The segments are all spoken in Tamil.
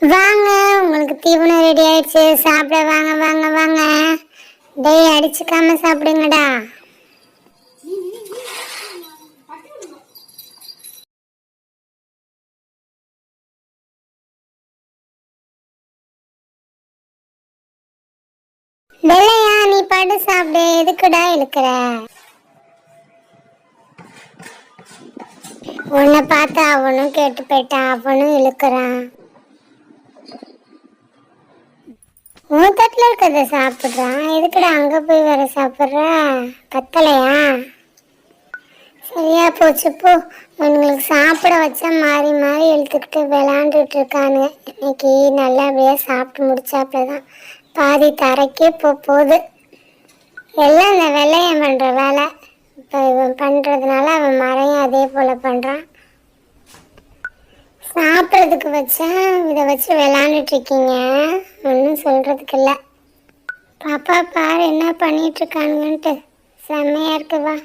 வாங்க உங்களுக்கு தீவனம் ரெடி ஆயிடுச்சு. சாப்பிட வாங்க வாங்க வாங்க. டேய் அடிச்சுக்காம சாப்பிடுங்கடா. வெள்ளையா நீ பாட்டு சாப்பிடு. எதுக்குடா இழுக்கிற? உன்னை பார்த்தா அவனும் கேட்டு போயிட்டான் அவனும் இழுக்கிறான். உன் இருக்கிறத சாப்பிட்றான் எதுக்குடா அங்கே போய் வேற சாப்பிட்ற? பத்தலையா? சரியா போச்சு போ. இவனுங்களுக்கு சாப்பிட வச்சா மாறி மாறி இழுத்துக்கிட்டு விளாண்டுட்டு இருக்கானுங்க. இன்னைக்கு நல்லபடியாக சாப்பிட்டு முடிச்சாப்புல தான். பாதி தரைக்கே போ போகுது. எல்லாம் இந்த வெள்ளையன் பண்ணுற வேலை. இப்போ இவன் பண்ணுறதுனால அவன் மறையும் அதே போல் பண்ணுறான் சாப்பிட்றதுக்கு வச்சா இதை வச்சு விளாண்டுட்டு இருக்கீங்க. ஒன்றும் சொல்கிறதுக்கு இல்லை. பாப்பா பாரு என்ன பண்ணிட்டு இருக்கானுங்கன்ட்டு செம்மையா இருக்கு வா.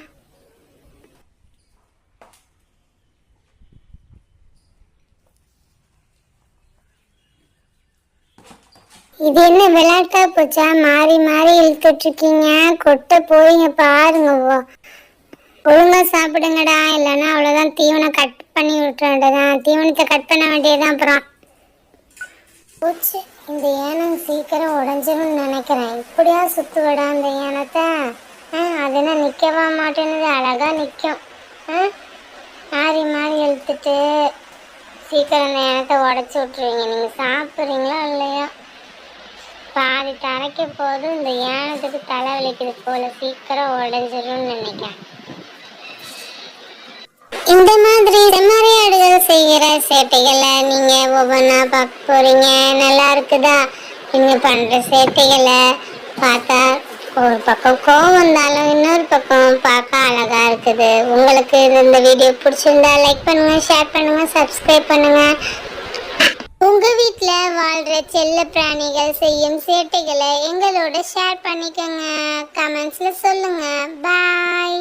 இது என்ன விளையாட்டா போச்சா? மாறி மாறி இழுத்துட்டு இருக்கீங்க கொட்ட போறீங்க பாருங்க ஒழுங்கா சாப்பிடுங்கடா. இல்லைன்னா அவ்வளோதான் தீவனம் கட் பண்ணி விட்டுற வேண்டியதான் தீவனத்தை கட் பண்ண வேண்டியதான் அப்புறம். போச்சு இந்த ஏனம் சீக்கிரம் உடஞ்சிரும்னு நினைக்கிறேன். இப்படியா சுத்துவடா அந்த ஏனத்தை ஆ அதுனா நிற்கவா மாட்டேன்னு அழகா நிற்கும் மாறி மாறி இழுத்துட்டு சீக்கிரம் அந்த ஏனத்தை உடச்சி விட்ருவீங்க நீங்கள் சாப்பிட்றீங்களா இல்லையா? பாதி தரைக்க போது இந்த ஏனத்துக்கு தலை வலிக்குது போல சீக்கிரம் உடஞ்சிரும்னு நினைக்கிறேன். இந்த மாதிரி செய்கிற சேட்டைகளை நீங்கள் ஒவ்வொன்றா பார்க்க போகிறீங்க நல்லா இருக்குதா? நீங்கள் பண்ணுற சேட்டைகளை பார்த்தா ஒரு பக்கம் கோவம் வந்தாலும் இன்னொரு பக்கம் பார்க்க அழகா இருக்குது. உங்களுக்கு இந்த வீடியோ பிடிச்சிருந்தா லைக் பண்ணுங்கள் ஷேர் பண்ணுங்கள் சப்ஸ்கிரைப் பண்ணுங்கள் உங்கள் வீட்டில் வாழ்கிற செல்ல பிராணிகள் செய்யும் சேட்டைகளை எங்களோட ஷேர் பண்ணிக்கோங்க. கமெண்ட்ஸில் சொல்லுங்கள் பாய்